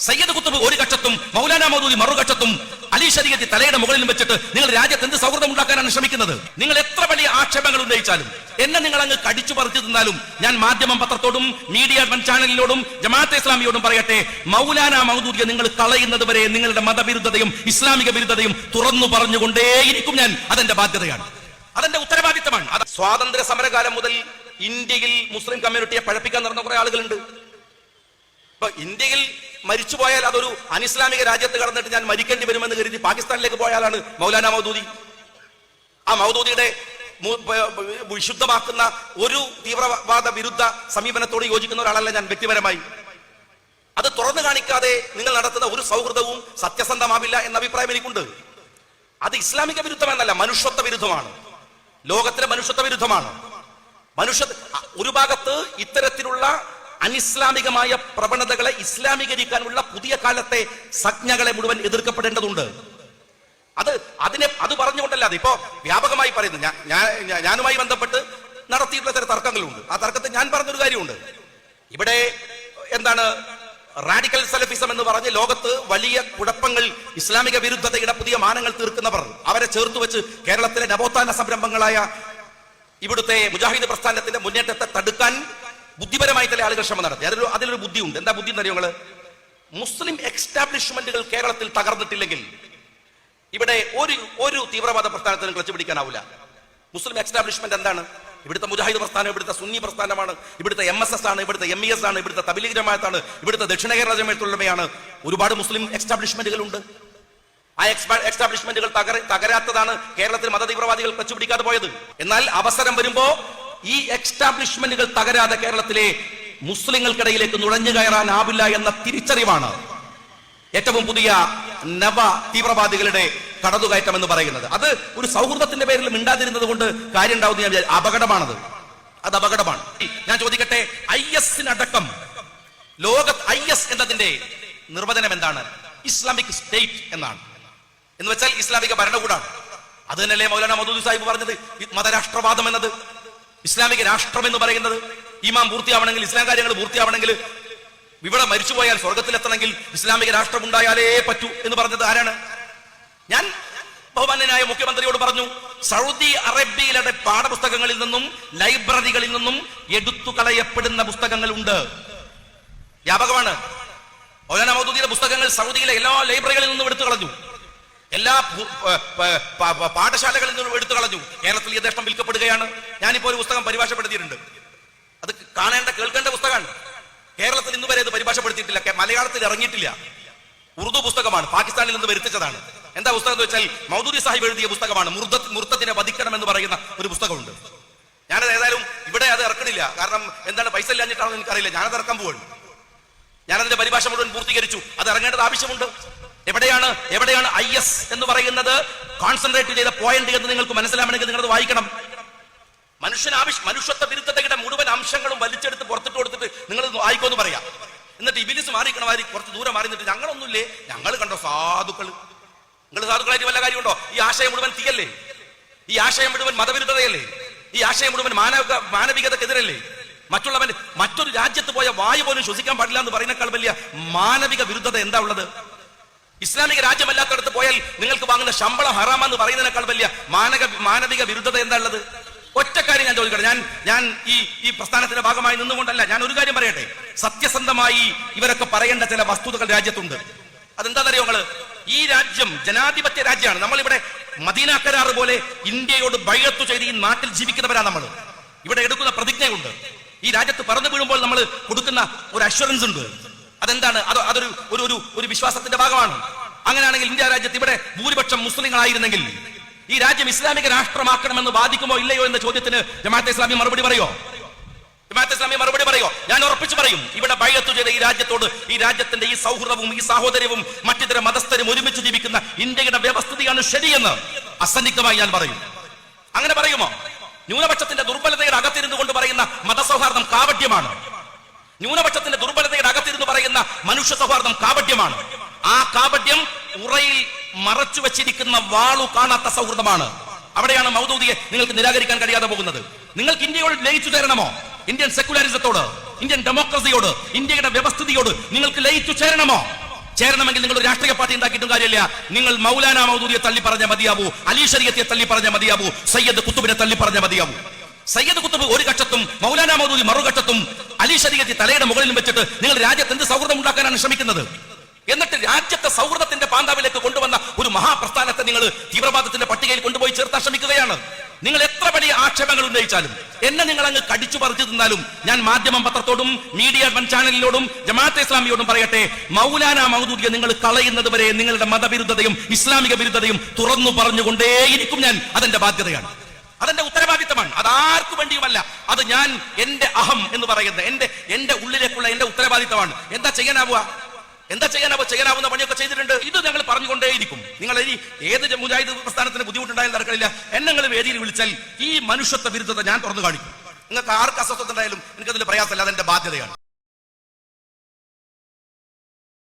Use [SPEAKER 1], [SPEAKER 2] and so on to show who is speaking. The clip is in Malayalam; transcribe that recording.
[SPEAKER 1] സയ്യദ് കുത്തുബ് ഒരു കക്ഷത്തും മൗലാന മൗദൂദി മറുകക്ഷത്തും അലി ശരീരത്തി തലയുടെ മുകളിൽ വെച്ചിട്ട് നിങ്ങൾ രാജ്യത്ത് എന്ത് സൗഹൃദം ഉണ്ടാക്കാനാണ് ശ്രമിക്കുന്നത്? നിങ്ങൾ എത്ര വലിയ ആക്ഷേപങ്ങൾ ഉന്നയിച്ചാലും എന്നെ നിങ്ങൾ അങ്ങ് കടിച്ചു പറിച്ചു തിന്നാലും ഞാൻ മാധ്യമം പത്രത്തോടും മീഡിയ ചാനലിനോടും ജമാഅത്തെ ഇസ്ലാമിയോടും പറയട്ടെ മൗലാന മൗദൂദിയെ നിങ്ങൾ കളയുന്നത് വരെ നിങ്ങളുടെ മതവിരുദ്ധതയും ഇസ്ലാമിക വിരുദ്ധതയും തുറന്നു പറഞ്ഞുകൊണ്ടേയിരിക്കും ഞാൻ. അതെന്റെ ബാധ്യതയാണ്. അതെന്റെ ഉത്തരവാദിത്തമാണ്. സ്വാതന്ത്ര്യ സമരകാലം മുതൽ ഇന്ത്യയിൽ മുസ്ലിം കമ്മ്യൂണിറ്റിയെ പഴപ്പിക്കാൻ നടന്ന കുറെ ആളുകളുണ്ട്. ഇപ്പൊ ഇന്ത്യയിൽ മരിച്ചുപോയാൽ അതൊരു അനിസ്ലാമിക രാജ്യത്ത് കടന്നിട്ട് ഞാൻ മരിക്കേണ്ടി വരുമെന്ന് കരുതി പാകിസ്ഥാനിലേക്ക് പോയാലാണ് മൗലാന മൗദൂദി. ആ മൗദൂദിയുടെ വിശുദ്ധമാക്കുന്ന ഒരു തീവ്രവാദ വിരുദ്ധ സമീപനത്തോട് യോജിക്കുന്ന ഒരാളല്ല ഞാൻ വ്യക്തിപരമായി. അത് തുറന്നു കാണിക്കാതെ നിങ്ങൾ നടത്തുന്ന ഒരു സൗഹൃദവും സത്യസന്ധമാവില്ല എന്ന അഭിപ്രായം എനിക്കുണ്ട്. അത് ഇസ്ലാമിക വിരുദ്ധമെന്നല്ല മനുഷ്യത്വ വിരുദ്ധമാണ്. ലോകത്തിലെ മനുഷ്യത്വ വിരുദ്ധമാണ്. മനുഷ്യ ഒരു ഭാഗത്ത് ഇത്തരത്തിലുള്ള അനിസ്ലാമികമായ പ്രവണതകളെ ഇസ്ലാമീകരിക്കാനുള്ള പുതിയ കാലത്തെ സംജ്ഞകളെ മുഴുവൻ എതിർക്കപ്പെടേണ്ടതുണ്ട്. അത് അതിനെ അത് പറഞ്ഞുകൊണ്ടല്ലാതെ ഇപ്പോ വ്യാപകമായി പറയുന്നു ഞാൻ- ഞാനുമായി ബന്ധപ്പെട്ട് നടത്തിയിട്ടുള്ള ചില തർക്കങ്ങളുണ്ട്. ആ തർക്കത്തിൽ ഞാൻ പറഞ്ഞൊരു കാര്യമുണ്ട്. ഇവിടെ എന്താണ് റാഡിക്കൽ സലഫിസം എന്ന് പറഞ്ഞ് ലോകത്ത് വലിയ കുഴപ്പങ്ങൾ ഇസ്ലാമിക വിരുദ്ധതയുടെ പുതിയ മാനങ്ങൾ തീർക്കുന്നവർ അവരെ ചേർത്ത് വെച്ച് കേരളത്തിലെ നവോത്ഥാന സംരംഭങ്ങളായ ഇവിടുത്തെ മുജാഹിദ് പ്രസ്ഥാനത്തിന്റെ മുന്നേറ്റത്തെ തടുക്കാൻ ബുദ്ധിപരമായി ചില ആളുകൾ ശ്രമം നടത്തി. അതിലൊരു അതിലൊരു ബുദ്ധിയുണ്ട്. എന്താ ബുദ്ധി എന്നറിയോ നിങ്ങൾ മുസ്ലിം എക്സ്റ്റാബ്ലിഷ്മെന്റുകൾ കേരളത്തിൽ തകർന്നിട്ടില്ലെങ്കിൽ ഇവിടെ ഒരു ഒരു തീവ്രവാദ പ്രസ്ഥാനത്തിനും ക്ലച്ച് പിടിക്കാനാവില്ല മുസ്ലിം എക്സ്റ്റാബ്ലിഷ്മെന്റ് എന്താണ്? ഇവിടുത്തെ മുജാഹിദ് പ്രസ്ഥാനം ഇവിടുത്തെ സുന്നി പ്രസ്ഥാനമാണ് ഇവിടുത്തെ എം എസ് എസ് ആണ് ഇവിടുത്തെ എം ഇ എസ് ആണ് ഇവിടുത്തെ തബിലീഗ് ജമാഅത്താണ് ഇവിടുത്തെ ദക്ഷിണ കേരള ജമാഅത്തുള്ളവയാണ് ഒരുപാട് മുസ്ലിം എക്സ്റ്റാബ്ലിഷ്മെന്റുകൾ ഉണ്ട്. ആ എക്സ്റ്റാബ്ലിഷ്മെന്റുകൾ തകര തകരാത്തതാണ് കേരളത്തിൽ മതതീവ്രവാദികൾ ക്ലച്ച് പിടിക്കാതെ പോയത്. എന്നാൽ അവസരം വരുമ്പോ ഈ എക്സ്റ്റാബ്ലിഷ്മെന്റുകൾ തകരാതെ കേരളത്തിലെ മുസ്ലിങ്ങൾക്കിടയിലേക്ക് നുഴഞ്ഞു കയറാൻ ആവില്ല എന്ന തിരിച്ചറിവാണ് ഏറ്റവും പുതിയ നവ തീവ്രവാദികളുടെ കടന്നുകയറ്റം എന്ന് പറയുന്നത്. അത് ഒരു സൗഹൃദത്തിന്റെ പേരിൽ മിണ്ടാതിരുന്നത് കൊണ്ട് കാര്യം ഉണ്ടാവുന്ന ഞാൻ അപകടമാണത്. അത് അപകടമാണ്. ഞാൻ ചോദിക്കട്ടെ ഐ എസിനടക്കം ലോക ഐ എസ് എന്നതിന്റെ നിർവചനം എന്താണ്? ഇസ്ലാമിക് സ്റ്റേറ്റ് എന്നാണ്. എന്ന് വെച്ചാൽ ഇസ്ലാമിക ഭരണകൂടാണ്. അത് തന്നെയല്ലേ മൗലാന മധുദ് സാഹിബ് പറഞ്ഞത്? മതരാഷ്ട്രവാദം എന്നത്. ഇസ്ലാമിക രാഷ്ട്രം എന്ന് പറയുന്നത് ഇമാം പൂർത്തിയാവണമെങ്കിൽ ഇസ്ലാം കാര്യങ്ങൾ പൂർത്തിയാവണമെങ്കിൽ ഇവിടെ മരിച്ചുപോയാൽ സ്വർഗത്തിലെത്തണമെങ്കിൽ ഇസ്ലാമിക രാഷ്ട്രം ഉണ്ടായാലേ പറ്റൂ എന്ന് പറഞ്ഞത് ആരാണ്? ഞാൻ ബഹുമാന്യനായ മുഖ്യമന്ത്രിയോട് പറഞ്ഞു സൗദി അറേബ്യയിലെ പാഠപുസ്തകങ്ങളിൽ നിന്നും ലൈബ്രറികളിൽ നിന്നും എടുത്തു കളയപ്പെടുന്ന പുസ്തകങ്ങളുണ്ട് വ്യാപകമാണ്. മൗലാന പുസ്തകങ്ങൾ സൗദിയിലെ എല്ലാ ലൈബ്രറികളിൽ നിന്നും എടുത്തു കളഞ്ഞു. എല്ലാ പാഠശാലകളിൽ നിന്നും എടുത്തു കളഞ്ഞു. കേരളത്തിൽ യഥേഷ്ടം വിൽക്കപ്പെടുകയാണ്. ഞാനിപ്പോ ഒരു പുസ്തകം പരിഭാഷപ്പെടുത്തിയിട്ടുണ്ട്. അത് കാണേണ്ട കേൾക്കേണ്ട പുസ്തകമാണ്. കേരളത്തിൽ ഇന്ന് വരെ ഇത് പരിഭാഷപ്പെടുത്തിയിട്ടില്ല. മലയാളത്തിൽ ഇറങ്ങിയിട്ടില്ല. ഉറുദു പുസ്തകമാണ്. പാകിസ്ഥാനിൽ നിന്ന് വരുത്തിച്ചതാണ്. എന്താ പുസ്തകം എന്ന് വെച്ചാൽ മൗദൂരി സാഹിബ് എഴുതിയ പുസ്തകമാണ്. മുർദ വധിക്കണം എന്ന് പറയുന്ന ഒരു പുസ്തകമുണ്ട്. ഞാനത് ഏതായാലും ഇവിടെ അത് ഇറക്കണില്ല. കാരണം എന്താണ് പൈസ ഇല്ലാഞ്ഞിട്ടാണെന്ന് എനിക്കറിയില്ല. ഞാനത് ഇറക്കാൻ പോവാണ്. ഞാനതിന്റെ പരിഭാഷ മുഴുവൻ പൂർത്തീകരിച്ചു. അത് ഇറങ്ങേണ്ടത് ആവശ്യമുണ്ട്. എവിടെയാണ് എവിടെയാണ് ഐ എസ് എന്ന് പറയുന്നത്? കോൺസെൻട്രേറ്റ് ചെയ്ത പോയിന്റ് എന്ന് നിങ്ങൾക്ക് മനസ്സിലാവണമെങ്കിൽ നിങ്ങൾ വായിക്കണം. മനുഷ്യൻ ആവശ്യം മനുഷ്യത്വ വിരുദ്ധതയുടെ മുഴുവൻ അംശങ്ങളും വലിച്ചെടുത്ത് പുറത്തിട്ട് കൊടുത്തിട്ട് നിങ്ങൾ വായിക്കോന്ന് പറയാം. എന്നിട്ട് ഇബിലിസ് മാറിക്കണമാതിരി കുറച്ച് ദൂരം മാറി നിന്നിട്ട് ഞങ്ങളൊന്നുമില്ലേ? ഞങ്ങൾ കണ്ടോ സാധുക്കൾ നിങ്ങൾ സാധുക്കളായിട്ട് വല്ല കാര്യമുണ്ടോ? ഈ ആശയം മുഴുവൻ തീയല്ലേ? ഈ ആശയം മുഴുവൻ മതവിരുദ്ധതയല്ലേ? ഈ ആശയം മുഴുവൻ മാനവിക മാനവികതക്കെതിരല്ലേ? മറ്റുള്ളവൻ മറ്റൊരു രാജ്യത്ത് പോയ വായു പോലും ശ്വസിക്കാൻ പാടില്ല എന്ന് പറയുന്നേക്കാൾ വലിയ മാനവിക വിരുദ്ധത എന്താ ഉള്ളത്? ഇസ്ലാമിക രാജ്യമല്ലാത്തടത്ത് പോയാൽ നിങ്ങൾക്ക് വാങ്ങുന്ന ശമ്പളം ഹറാമെന്ന് പറയുന്നതിനേക്കാൾ വലിയ മാനക മാനവിക വിരുദ്ധത എന്താ ഉള്ളത്? ഒറ്റ കാര്യം ഞാൻ ചോദിക്കട്ടെ. ഞാൻ ഞാൻ ഈ ഈ പ്രസ്ഥാനത്തിന്റെ ഭാഗമായി നിന്നുകൊണ്ടല്ല ഞാൻ ഒരു കാര്യം പറയട്ടെ. സത്യസന്ധമായി ഇവരൊക്കെ പറയേണ്ട ചില വസ്തുതകൾ രാജ്യത്തുണ്ട്. അതെന്താണെന്നറിയോ നിങ്ങൾ ഈ രാജ്യം ജനാധിപത്യ രാജ്യമാണ്. നമ്മളിവിടെ മദീന കരാറ് പോലെ ഇന്ത്യയോട് ബൈഴത്തു ചെയ്ത് ഈ നാട്ടിൽ ജീവിക്കുന്നവരാണ് നമ്മൾ ഇവിടെ എടുക്കുന്ന പ്രതിജ്ഞയുണ്ട്. ഈ രാജ്യത്ത് പറന്നു വീഴുമ്പോൾ നമ്മൾ കൊടുക്കുന്ന ഒരു അഷ്വറൻസ് ഉണ്ട്. അതെന്താണ്? അത് അതൊരു ഒരു ഒരു ഒരു വിശ്വാസത്തിന്റെ ഭാഗമാണ്. അങ്ങനെയാണെങ്കിൽ ഇന്ത്യ രാജ്യത്ത് ഇവിടെ ഭൂരിപക്ഷം മുസ്ലിങ്ങളായിരുന്നെങ്കിൽ ഈ രാജ്യം ഇസ്ലാമിക രാഷ്ട്രമാക്കണമെന്ന് ബാധിക്കുമോ ഇല്ലയോ എന്ന ചോദ്യത്തിന് ജമാഅത്തെ ഇസ്ലാമി മറുപടി പറയോ? ജമാഅത്തെ ഇസ്ലാമി മറുപടി പറയോ? ഞാൻ ഉറപ്പിച്ചു പറയും ഇവിടെ ബൈഅത്ത് ചെയ്ത ഈ രാജ്യത്തോട് ഈ രാജ്യത്തിന്റെ ഈ സൗഹൃദവും ഈ സാഹോദര്യവും മറ്റിതര മതസ്ഥരും ഒരുമിച്ച് ജീവിക്കുന്ന ഇന്ത്യയുടെ വ്യവസ്ഥിതിയാണ് ശരിയെന്ന് അസന്നിഗ്ധമായി ഞാൻ പറയും. അങ്ങനെ പറയുമോ? ന്യൂനപക്ഷത്തിന്റെ ദുർബലതയുടെ അകത്തിരുന്നു കൊണ്ട് പറയുന്ന മതസൗഹാർദ്ദം കാവട്യമാണ് ന്യൂനപക്ഷത്തിന്റെ അകത്തിരുന്ന് പറയുന്ന മനുഷ്യ സൗഹാർദ്ദം കാപട്യമാണ്. ആ കാപട്യം ഉറയിൽ മറച്ചു വെച്ചിരിക്കുന്ന വാളു കാണാത്ത സൗഹൃദമാണ്. അവിടെയാണ് മൗദൂദിയെ നിങ്ങൾക്ക് നിരാകരിക്കാൻ കഴിയാതെ പോകുന്നത്. നിങ്ങൾക്ക് ഇന്ത്യയോട് ലയിച്ചു ചേരണമോ? ഇന്ത്യൻ സെക്യുലറിസത്തോട് ഇന്ത്യൻ ഡെമോക്രസിയോട് ഇന്ത്യയുടെ വ്യവസ്ഥിതിയോട് നിങ്ങൾക്ക് ലയിച്ചു ചേരണമോ? ചേരണമെങ്കിൽ നിങ്ങൾ ഒരു രാഷ്ട്രീയ പാർട്ടി ഉണ്ടാക്കിയിട്ടും കാര്യമില്ല. നിങ്ങൾ മൗലാന മൗദൂദിയെ തള്ളി പറഞ്ഞ മതിയാവൂ അലി ഷരിയത്തെ തള്ളി പറഞ്ഞ മതിയാവൂ സയ്യദ് കുത്തുബിനെ തള്ളി പറഞ്ഞ മതിയാവൂ. സയ്യദ് കുത്തുബ് ഒരു ഘട്ടത്തും മൗലാന മൗദൂദി മറുഘട്ടത്തും അലി ഷരീഖത്തി തലയുടെ മുകളിൽ വെച്ചിട്ട് നിങ്ങൾ രാജ്യത്ത് എന്ത് സൗഹൃദം ഉണ്ടാക്കാനാണ് ശ്രമിക്കുന്നത്? എന്നിട്ട് രാജ്യത്തെ സൗഹൃദത്തിന്റെ പാന്താവിലേക്ക് കൊണ്ടുവന്ന ഒരു മഹാപ്രസ്ഥാനത്തെ നിങ്ങൾ തീവ്രവാദത്തിന്റെ പട്ടികയിൽ കൊണ്ടുപോയി ചേർത്താൻ ശ്രമിക്കുകയാണ്. നിങ്ങൾ എത്ര വലിയ ആക്ഷേപങ്ങൾ ഉന്നയിച്ചാലും എന്നെ നിങ്ങൾ അങ്ങ് കടിച്ചു പറിച്ചു തിന്നാലും ഞാൻ മാധ്യമം പത്രത്തോടും മീഡിയ വൺ ചാനലിനോടും ജമാഅത്തെ ഇസ്ലാമിയോടും പറയട്ടെ മൗലാന മൗദൂദിയെ നിങ്ങൾ കളയുന്നത് വരെ നിങ്ങളുടെ മതവിരുദ്ധതയും ഇസ്ലാമിക വിരുദ്ധതയും തുറന്നു പറഞ്ഞുകൊണ്ടേയിരിക്കും ഞാൻ. അതെന്റെ ബാധ്യതയാണ്. അതെന്റെ ഉത്തരവാദിത്തമാണ് അത് ആർക്കു വേണ്ടിയുമല്ല. അത് ഞാൻ എന്റെ അഹം എന്ന് പറയുന്നത്. എന്റെ എന്റെ ഉള്ളിലേക്കുള്ള എന്റെ ഉത്തരവാദിത്തമാണ്. എന്താ ചെയ്യാനാവുക? എന്താ ചെയ്യാനാവുക? ചെയ്യാനാവുന്ന പണിയൊക്കെ ചെയ്തിട്ടുണ്ട്. ഇത് ഞങ്ങൾ പറഞ്ഞുകൊണ്ടേയിരിക്കും. നിങ്ങൾ ഈ ഏത് മുജാഹിദ് പ്രസ്ഥാനത്തിന് ബുദ്ധിമുട്ടുണ്ടായാലും നടക്കില്ല. എന്നെ നിങ്ങൾ വേദിയിൽ വിളിച്ചാൽ ഈ മനുഷ്യത്വ വിരുദ്ധത ഞാൻ തുറന്നു കാണിക്കും. നിങ്ങൾക്ക് ആർക്ക് അസ്വസ്ഥത ഉണ്ടായാലും എനിക്കതിൽ പ്രയാസമല്ല. അതെന്റെ ബാധ്യതയാണ്.